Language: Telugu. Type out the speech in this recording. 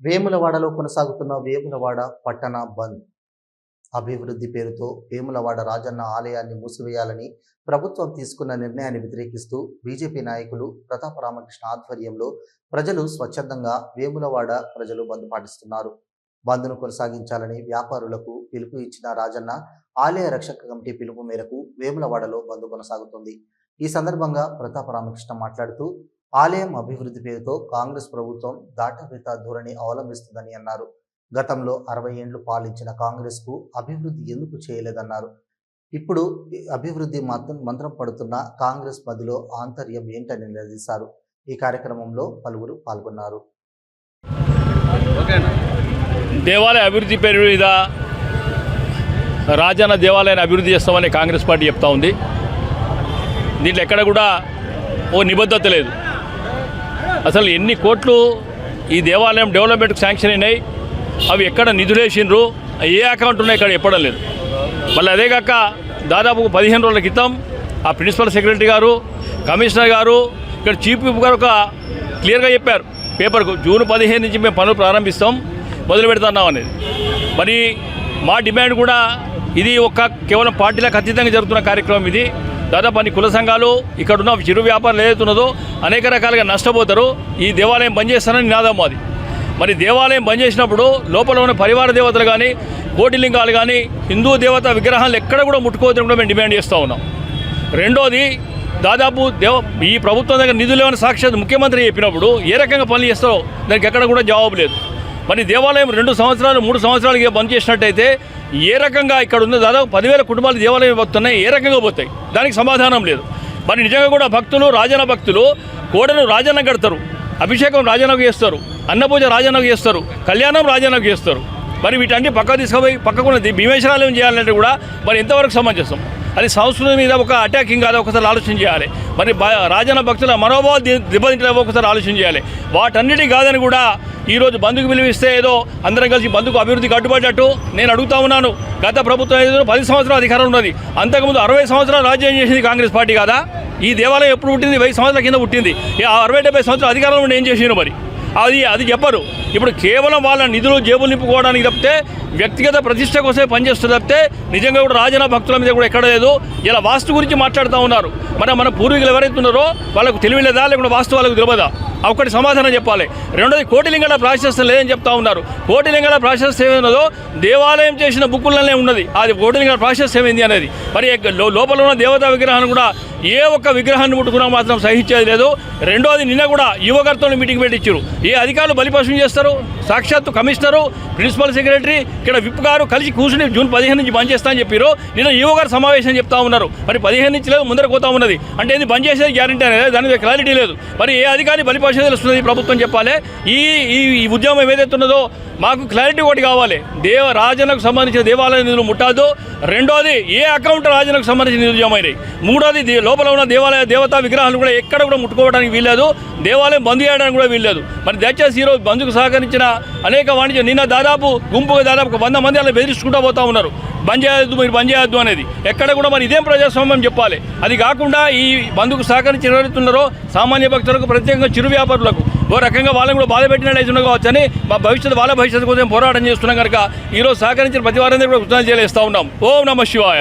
వేములవాడలో కొనసాగుతున్న వేములవాడ పట్టణ బంద్. అభివృద్ధి పేరుతో వేములవాడ రాజన్న ఆలయాన్ని మూసివేయాలని ప్రభుత్వం తీసుకున్న నిర్ణయాన్ని వ్యతిరేకిస్తూ బీజేపీ నాయకులు ప్రతాప రామకృష్ణ ఆధ్వర్యంలో ప్రజలు స్వచ్ఛందంగా వేములవాడ ప్రజలు బంద్ పాటిస్తున్నారు. బంద్ను కొనసాగించాలని వ్యాపారులకు పిలుపు ఇచ్చిన రాజన్న ఆలయ రక్షక కమిటీ పిలుపు మేరకు వేములవాడలో బంద్ కొనసాగుతుంది. ఈ సందర్భంగా ప్రతాప రామకృష్ణ మాట్లాడుతూ ఆలయం అభివృద్ధి పేరుతో కాంగ్రెస్ ప్రభుత్వం దాటవేత ధోరణి అవలంబిస్తుందని అన్నారు. గతంలో అరవై ఏండ్లు పాలించిన కాంగ్రెస్కు అభివృద్ధి ఎందుకు చేయలేదన్నారు. ఇప్పుడు అభివృద్ధి మాత్రం మంత్రం పడుతున్న కాంగ్రెస్ మధ్యలో ఆంతర్యం ఏంటని నిలదీశారు. ఈ కార్యక్రమంలో పలువురు పాల్గొన్నారు. దేవాలయ అభివృద్ధి పేరు మీద రాజన్న దేవాలయాన్ని అభివృద్ధి చేస్తామని కాంగ్రెస్ పార్టీ చెప్తా ఉంది. దీంట్లో ఎక్కడ కూడా ఓ నిబద్ధత లేదు. అసలు ఎన్ని కోట్లు ఈ దేవాలయం డెవలప్మెంట్కి శాంక్షన్ అయినాయి? అవి ఎక్కడ నిధులేసిండ్రు? ఏ అకౌంట్ ఉన్నాయి ఇక్కడ చెప్పడం లేదు. మళ్ళీ అదే కాక దాదాపు పదిహేను రోజుల క్రితం ఆ ప్రిన్సిపల్ సెక్రటరీ గారు కమిషనర్ గారు ఇక్కడ చీఫ్ విప్ గారు ఒక క్లియర్గా చెప్పారు. పేపర్కు జూన్ పదిహేను నుంచి మేము పనులు ప్రారంభిస్తాం మొదలు పెడుతున్నాం అనేది. మరి మా డిమాండ్ కూడా ఇది ఒక కేవలం పార్టీలకు అతీతంగా జరుగుతున్న కార్యక్రమం ఇది. దాదాపు అన్ని కుల సంఘాలు ఇక్కడున్న చిరు వ్యాపారాలు ఏదైతున్నదో అనేక రకాలుగా నష్టపోతారు. ఈ దేవాలయం బంద్ చేస్తానని నినాదం అది మరి దేవాలయం బంద్ చేసినప్పుడు లోపల ఉన్న పరివార దేవతలు కానీ కోటిలింగాలు కానీ హిందూ దేవత విగ్రహాలు ఎక్కడ కూడా ముట్టుకోవద్దని కూడా మేము డిమాండ్ చేస్తూ ఉన్నాం. రెండోది దాదాపు దేవ ఈ ప్రభుత్వం దగ్గర నిధులు ఏమైనా సాక్షాత్ ముఖ్యమంత్రి చెప్పినప్పుడు ఏ రకంగా పనులు చేస్తారో దానికి ఎక్కడ కూడా జవాబు లేదు. మరి దేవాలయం రెండు సంవత్సరాలు మూడు సంవత్సరాలకి బంద్ చేసినట్టయితే ఏ రకంగా ఇక్కడ ఉన్న దాదాపు పదివేల కుటుంబాలు దేవాలయం పోతున్నాయి ఏ రకంగా పోతాయి? దానికి సమాధానం లేదు. మరి నిజంగా కూడా భక్తులు రాజన్న భక్తులు కోడను రాజన్న కడతారు అభిషేకం రాజన్నకు చేస్తారు అన్నపూజ రాజన్నకు చేస్తారు కళ్యాణం రాజన్నకు చేస్తారు. మరి వీటన్ని పక్క తీసుకుపోయి పక్కకున్న భీమేశ్వరాలయం చేయాలంటే కూడా మరి ఎంతవరకు సమంజసం? అది సంస్కృతి మీద ఒక అటాకింగ్ కాదు ఒకసారి ఆలోచన చేయాలి. మరి రాజన రాజన్న భక్తుల మనోభావాలు దెబ్బతింటే ఒకసారి ఆలోచన చేయాలి. వాటన్నిటి కాదని కూడా ఈరోజు బంధుకు పిలువిస్తే ఏదో అందరం కలిసి బంధుకు అభివృద్ధి కట్టుబడ్డట్టు నేను అడుగుతా ఉన్నాను. గత ప్రభుత్వం ఏదో పది సంవత్సరాల అధికారం ఉన్నది. అంతకుముందు అరవై సంవత్సరాలు రాజ్యం చేసింది కాంగ్రెస్ పార్టీ కదా? ఈ దేవాలయం ఎప్పుడు పుట్టింది? వెయ్యి సంవత్సరాల కింద పుట్టింది. అరవై డెబ్బై సంవత్సరాల అధికారంలో ఏం చేసినారు మరి? అది అది చెప్పరు. ఇప్పుడు కేవలం వాళ్ళ నిధులు జేబులు నింపుకోవడానికి తప్పితే వ్యక్తిగత ప్రతిష్ట కోసమే పనిచేస్తుంది తప్పితే నిజంగా కూడా రాజన భక్తుల మీద కూడా ఎక్కడ లేదు. ఇలా వాస్తు గురించి మాట్లాడుతూ ఉన్నారు. మన మన పూర్వీకులు ఎవరైతే ఉన్నారో వాళ్ళకు తెలివి లేదా లేకుండా వాస్తు వాళ్ళకు తెలియదా? ఆ ఒక్కటి సమాధానం చెప్పాలి. రెండోది కోటిలింగాల ప్రాశస్తం లేదని చెప్తా ఉన్నారు. కోటిలింగాల ప్రాశస్తం ఏమున్నదో దేవాలయం చేసిన బుక్కులనే ఉన్నది. అది కోటిలింగాల ప్రాశస్తం ఏంది అనేది. మరి లోపల ఉన్న దేవతా విగ్రహాన్ని కూడా ఏ ఒక్క విగ్రహాన్ని ముట్టుకున్నా మాత్రం సహించేది లేదు. రెండోది నిన్న కూడా యువకర్తలు మీటింగ్ పెట్టించారు ఏ అధికారులు బలిపశం చేస్తారు? సాక్షాత్తు కమిషనరు ప్రిన్సిపల్ సెక్రటరీ ఇక్కడ విప్ గారు కలిసి కూర్చుని జూన్ పదిహేను నుంచి బంద్ చేస్తా అని చెప్పారు నిన్న ఈవో గారు సమావేశం చెప్తా ఉన్నారు. మరి పదిహేను నుంచి లేదు ముందర పోతా ఉన్నది. అంటే ఇది బంద్ చేసేది గ్యారంటీ అనేది దాని మీద క్లారిటీ లేదు. మరి ఏ అధికారిని బలిపశం తెలుస్తుంది ప్రభుత్వం చెప్పాలి? ఈ ఈ ఉద్యమం ఏదైతే ఉన్నదో మాకు క్లారిటీ ఒకటి కావాలి. దేవ రాజనకు సంబంధించిన దేవాలయ నిధులు ముట్టాదు. రెండోది ఏ అకౌంట్ రాజనకు సంబంధించిన నిధులు జమ అయినాయి మూడోది దే- లోపల ఉన్న దేవాలయ దేవతా విగ్రహాలు కూడా ఎక్కడ కూడా ముట్టుకోవడానికి వీల్లేదు. దేవాలయం బంద్ చేయడానికి కూడా వీల్లేదు. మరి దయచేసి ఈరోజు బంధుకు సహకరించిన అనేక వాణిజ్య నిన్న దాదాపు గుంపుగా దాదాపు వంద మంది అలా బెదిరించుకుంటూ పోతా ఉన్నారు. బంద్ చేయొద్దు మీరు బంద్ చేయొద్దు అనేది. ఎక్కడ కూడా మరి ఇదేం ప్రజాస్వామ్యం చెప్పాలి? అది కాకుండా ఈ బంధుకు సహకరించి నిర్వహిస్తున్నారో సామాన్య భక్తులకు ప్రత్యేకంగా చిరు వ్యాపారులకు ఓ రకంగా వాళ్ళని కూడా బాధ పెట్టినట్టు మా భవిష్యత్తు వాళ్ళ భవిష్యత్తు కోసం పోరాటం చేస్తున్నాం కనుక ఈరోజు సహకరించిన ప్రతి వారందరూ కూడా కృతజ్ఞతలు చేస్తూ ఉన్నాం. ఓం నమ శివాయ.